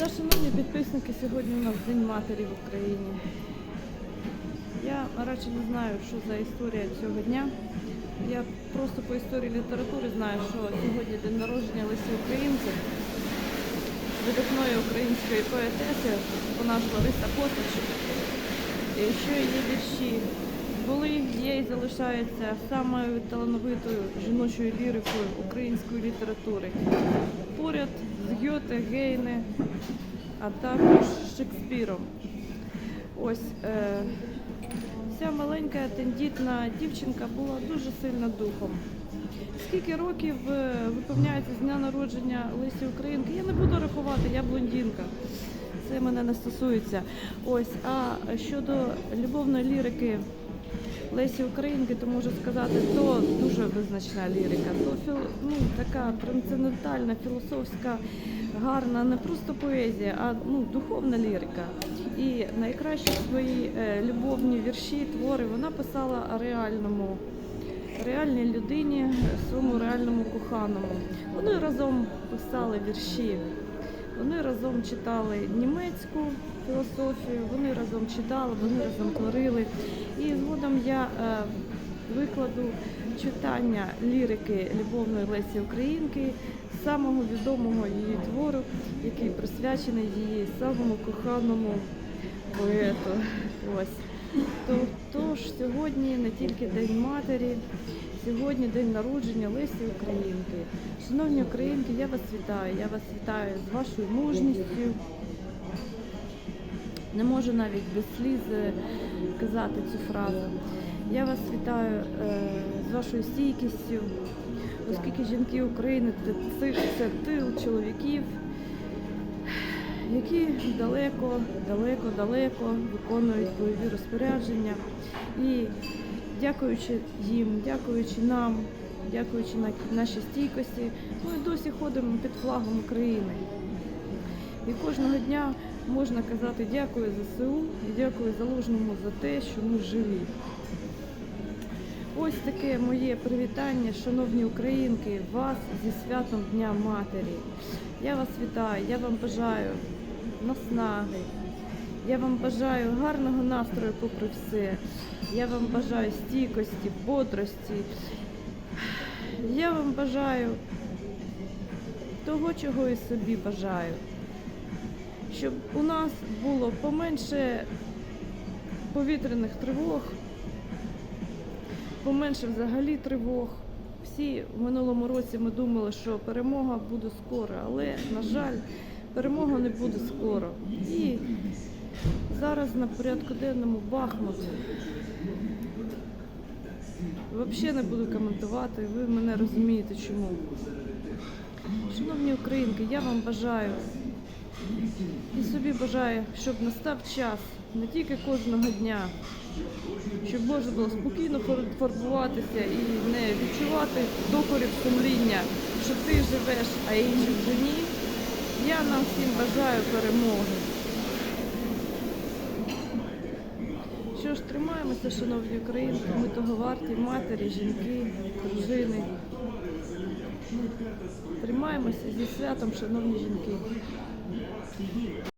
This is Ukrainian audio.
Да, шановні підписники, сьогодні у нас День матері в Україні. Я радше не знаю, що за історія цього дня. Я просто по історії літератури знаю, що сьогодні день народження Лесі Українки, видатної української поетеси, вона ж Лариса Косачук. І що її вірші були, є і залишаються самою талановитою жіночою лірикою української літератури. Поряд з Гьоте, Гейне, а також Шекспіром. Ось е, ця маленька тендітна дівчинка була дуже сильна духом. Скільки років е, виповняється з дня народження Лесі Українки? Я не буду рахувати, я блондинка. Це мене не стосується. Ось, а щодо любовної лірики Лесі Українки, то можу сказати, то дуже визначна лірика, то філ, ну, така трансцендентальна, філософська, гарна, не просто поезія, а ну, духовна лірика. І найкращі свої е, любовні вірші, твори вона писала реальному, реальній людині, своєму реальному коханому. Вони разом писали вірші. Вони разом читали німецьку філософію, вони разом читали, вони разом творили. І згодом я е, викладу читання лірики любовної Лесі Українки, самого відомого її твору, який присвячений її самому коханому поету. Ось. То, тож сьогодні не тільки День матері, сьогодні день народження Лесі Українки. Шановні українки, я вас вітаю. Я вас вітаю з вашою мужністю. Не можу навіть без сліз е, казати цю фразу. Я вас вітаю е, з вашою стійкістю, оскільки жінки України це, тил чоловіків, які далеко, далеко, далеко виконують бойові розпорядження. І дякуючи їм, дякуючи нам, дякуючи нашій стійкості, ми досі ходимо під флагом України. І кожного дня можна казати дякую ЗСУ і дякую залужному за те, що ми живі. Ось таке моє привітання, шановні українки, вас зі святом Дня Матері. Я вас вітаю, я вам бажаю наснаги, я вам бажаю гарного настрою попри все. Я вам бажаю стійкості, бодрості. Я вам бажаю того, чого і собі бажаю. Щоб у нас було поменше повітряних тривог, поменше взагалі тривог. Всі в минулому році ми думали, що перемога буде скоро, але, на жаль, перемога не буде скоро. І зараз на порядку денному Бахмут. Взагалі не буду коментувати, ви мене розумієте чому. Шановні українки, я вам бажаю і собі бажаю, щоб настав час не тільки кожного дня, щоб можна було спокійно фар- фарбуватися і не відчувати докорів сумління, що ти живеш, а інші вже ні. Я нам всім бажаю перемоги. Що ж, тримаємося, шановні українці, ми того варті, матері, жінки, дружини. Тримаємося зі святом, шановні жінки.